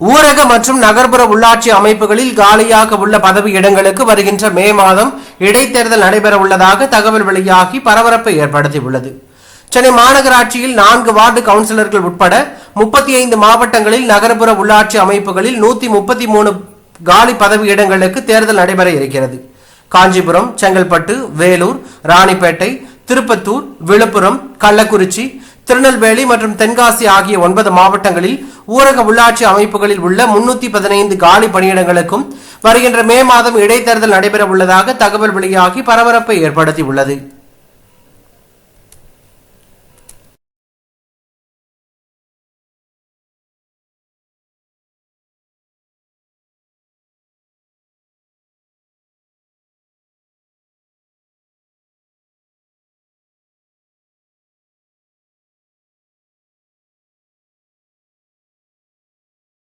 ஊரக மற்றும் நகர்ப்புற உள்ளாட்சி அமைப்புகளில் காலியாக உள்ள பதவி இடங்களுக்கு வருகின்ற மே மாதம் இடைத்தேர்தல் நடைபெற உள்ளதாக தகவல் வெளியாகி பரபரப்பை ஏற்படுத்தியுள்ளது. சென்னை மாநகராட்சியில் நான்கு வார்டு கவுன்சிலர்கள் உட்பட முப்பத்தி ஐந்து மாவட்டங்களில் நகர்ப்புற உள்ளாட்சி அமைப்புகளில் நூத்தி முப்பத்தி மூணு காலி பதவி இடங்களுக்கு தேர்தல் நடைபெற இருக்கிறது. காஞ்சிபுரம் செங்கல்பட்டு வேலூர் ராணிப்பேட்டை திருப்பத்தூர் விழுப்புரம் கள்ளக்குறிச்சி திருநெல்வேலி மற்றும் தென்காசி ஆகிய ஒன்பது மாவட்டங்களில் ஊரக உள்ளாட்சி அமைப்புகளில் உள்ள முன்னூத்தி பதினைந்து காலி பணியிடங்களுக்கும் வருகின்ற மே மாதம் இடைத்தேர்தல் நடைபெற உள்ளதாக தகவல் வெளியாகி பரபரப்பை ஏற்படுத்தியுள்ளது.